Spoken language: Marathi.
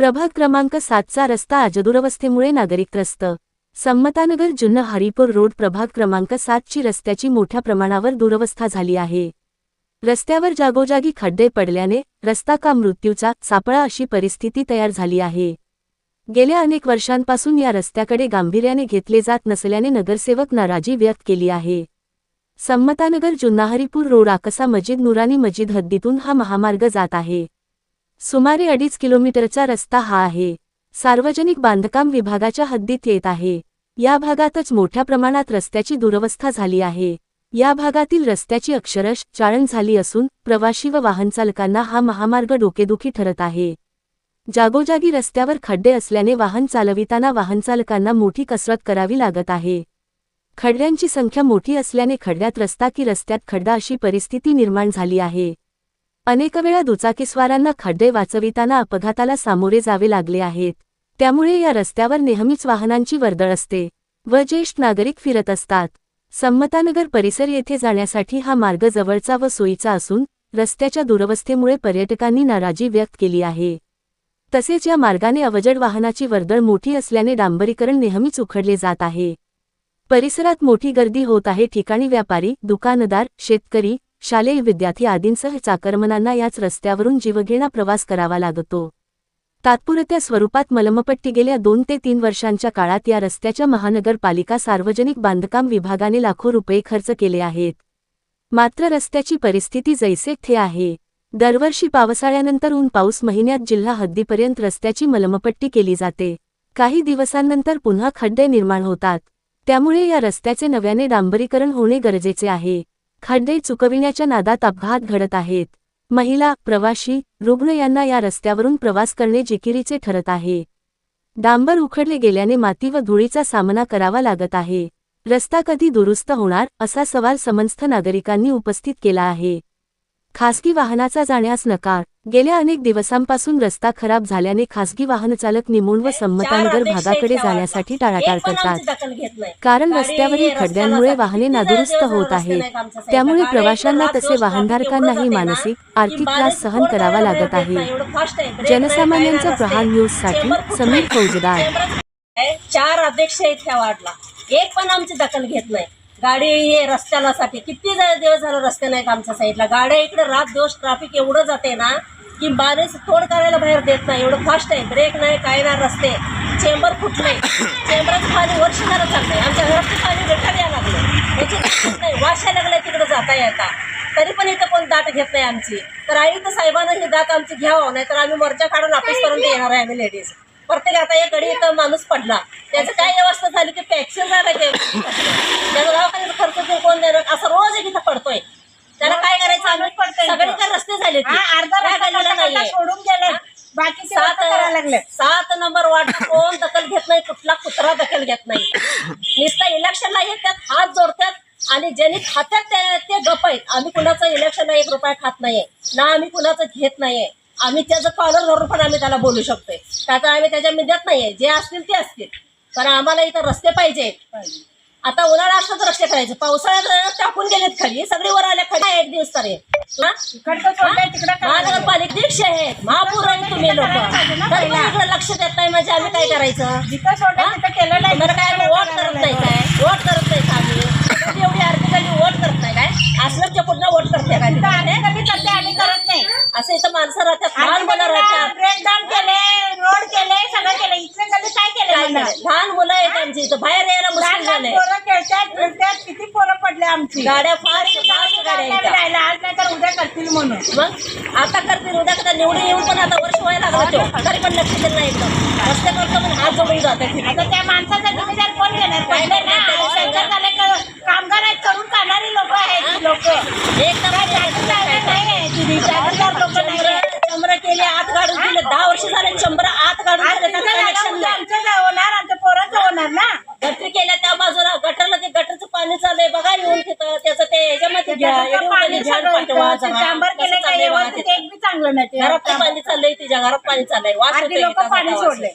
प्रभाग क्रमांक सातचा रस्ता अजदुरवस्थेमुळे नागरिक त्रस्त संमतानगर जुन्न हरिपूर रोड प्रभाग क्रमांक सातची रस्त्याची मोठ्या प्रमाणावर दुरवस्था झाली आहे. रस्त्यावर जागोजागी खड्डे पडल्याने रस्ता का मृत्यूचा सापळा अशी परिस्थिती तयार झाली आहे. गेल्या अनेक वर्षांपासून या रस्त्याकडे गांभीर्याने घेतले जात नसल्याने नगरसेवक नाराजी व्यक्त केली आहे. संमतानगर जुन्नाहरीपूर रोड आकसा मजीद नुरानी मजीद हद्दीतून हा महामार्ग जात आहे. सुमारे अडीच किलोमीटरचा रस्ता हा आहे. सार्वजनिक बांधकाम विभागाच्या हद्दीत येत आहे. या भागातच मोठ्या प्रमाणात रस्त्याची दुरवस्था झाली आहे. या भागातील रस्त्याची अक्षरश चाळण झाली असून प्रवाशी व वाहनचालकांना हा महामार्ग डोकेदुखी ठरत आहे. जागोजागी रस्त्यावर खड्डे असल्याने वाहन चालविताना वाहनचालकांना मोठी कसरत करावी लागत आहे. खड्ड्यांची संख्या मोठी असल्याने खड्ड्यात रस्ता की रस्त्यात खड्डा अशी परिस्थिती निर्माण झाली आहे. अनेकवेळा दुचाकीस्वारांना खड्डे वाचविताना अपघाताला सामोरे जावे लागले आहेत. त्यामुळे या रस्त्यावर नेहमीच वाहनांची वर्दळ असते व ज्येष्ठ नागरिक फिरत असतात. संमतानगर परिसर येथे जाण्यासाठी हा मार्ग जवळचा व सोयीचा असून रस्त्याच्या दुरवस्थेमुळे पर्यटकांनी नाराजी व्यक्त केली आहे. तसेच या मार्गाने अवजड वाहनाची वर्दळ मोठी असल्याने डांबरीकरण नेहमीच उखडले जात आहे. परिसरात मोठी गर्दी होत आहे. ठिकाणी व्यापारी दुकानदार शेतकरी शालेय विद्यार्थी आदींसह चाकरमनांना याच रस्त्यावरून जीवघेणा प्रवास करावा लागतो. तात्पुरत्या स्वरूपात मलमपट्टी गेल्या दोन ते तीन वर्षांच्या काळात या रस्त्याच्या महानगरपालिका सार्वजनिक बांधकाम विभागाने लाखो रुपये खर्च केले आहेत. मात्र रस्त्याची परिस्थिती जैसे थे आहे. दरवर्षी पावसाळ्यानंतर ऊन पाऊस महिन्यात जिल्हा हद्दीपर्यंत रस्त्याची मलमपट्टी केली जाते. काही दिवसांनंतर पुन्हा खड्डे निर्माण होतात. त्यामुळे या रस्त्याचे नव्याने डांबरीकरण होणे गरजेचे आहे. खड्डे चुकविण्याच्या नादात अपघात घडत आहेत. महिला प्रवाशी रुग्ण यांना या रस्त्यावरून प्रवास करणे जिकिरीचे ठरत आहे. डांबर उखडले गेल्याने माती व धुळीचा सामना करावा लागत आहे. रस्ता कधी दुरुस्त होणार असा सवाल समस्त नागरिकांनी उपस्थित केला आहे. खासगी वाहनाचा जाण्यास नकार गेल्या अनेक दिवसांपासून रस्ता खराब झाल्याने खासगी वाहनचालक निमूण व संमतानगर भागाकडे जाण्यासाठी टाळाटाळ करतात. कारण रस्त्यावरील खड्ड्यांमुळे वाहने नादुरुस्त होत आहेत. त्यामुळे प्रवाशांना तसे वाहनधारकांनाही मानसिक आर्थिक त्रास सहन करावा लागत आहे. जनसामान्यांच्या प्रहार न्यूजसाठी समीर फौजदार. आहे. चार अध्यक्ष ह्या वार्डला एक पण आमची दखल घेत नाही. गाडी हे रस्त्याला साठी किती दिवस झालं रस्ते नाहीत आमच्या साईडला. गाड्या इकडे रात दिवस ट्रॅफिक एवढं जाते ना की बारीस तोड करायला बाहेर देत नाही. एवढं फास्ट आहे. ब्रेक नाही काय नाही रस्ते. चेंबर फुटले. चेंबरचं पाणी वर्ष झालं चाललंय आमच्या घरातलं पाणी रिटर्न यायला लागलं. याची नाही. वाशा लागलाय तिकडे जाता येता. तरी पण इथं कोण दाट घेत नाही आमची. तर आई तर साहेबांना ही दात आमची घ्यावं. नाही तर आम्ही मोर्चा काढून ऑफिसपर्यंत येणार आहे आम्ही लेडीज प्रत्येक आता एक गडी इथं माणूस पडला. त्याचं काय व्यवस्था झाली की पॅक्सिन झालं ते? त्याचा दवाखान्याचा खर्च ते कोण देणार? असं रोज एक इथं पडतोय. त्याला काय करायचं? आम्ही सगळीकडे रस्ते झाले ते. अर्धा काय रस्ता झालेलं कसा नाहीये. सोडून गेले बाकीचे सात रस्ते करायला लागले सात नंबर वार्ड कोण दखल घेत नाही कुठला कुत्रा दखल घेत नाही. नुसतं इलेक्शनला येतात हात जोडतात आणि ज्यांनी खात्यात ते ते गप आहेत. आम्ही कुणाचं इलेक्शनला एक रुपया खात नाहीये. ना आम्ही कुणाचं घेत नाहीये. आम्ही त्याचं कॉलर धरून पण आम्ही त्याला बोलू शकतोय. त्याचं आम्ही त्याच्या मिद्यात नाहीये. जे असतील ते असतील. कारण आम्हाला इथं रस्ते पाहिजे. आता उन्हाळा असलं तर रस्ते करायचे. पावसाळ्यात टाकून गेलेत खाली. सगळे वर आले खाली. एक दिवस तर. महानगरपालिका आहेत. महापूर आहे तुम्ही लोक. तरी लक्ष देत नाही म्हणजे आम्ही काय करायचं? तुम्हाला काय वोट करत नाही का आम्ही तुम्ही एवढी आर्थिकांनी वोट करत नाही काय असल्याच्या कुठला वोट करते काय तिथं आम्ही कधी करते आम्ही करत नाही असं इथं माणसं राहतात लहान मुलं राहतात ब्रेकडाऊन केले रोड केले सगळं केलं इथले कधी लहान मुलं आहेत आमची इथं बाहेर यायला लहान मुश्किल लहान झालंय. पोरं खेळतात फिरतात किती पोरं पडले आमची? गाड्या फार फास्ट गाड्या आहेत राहिलं, आज नाही तर उद्या करतील म्हणून. मग? आता करतील उद्या कदा निवडून येऊन पण आता वर्ष व्हायला लागला तो. तरी पण लक्ष दिलं नाही एकदम रस्ते करतो पण हात जोडून जातात. आता त्या माणसाचा जिम्मेदार कोण घेणार? पहिले ना झाले का कामगार आहेत करून खाणारी लोक आहेत लोक. एक व्यवस्थित केले काय चांगलं नाही घरात पाणी चाललंय तिच्या घरात पाणी चाललंय वास लोक पाणी सोडले.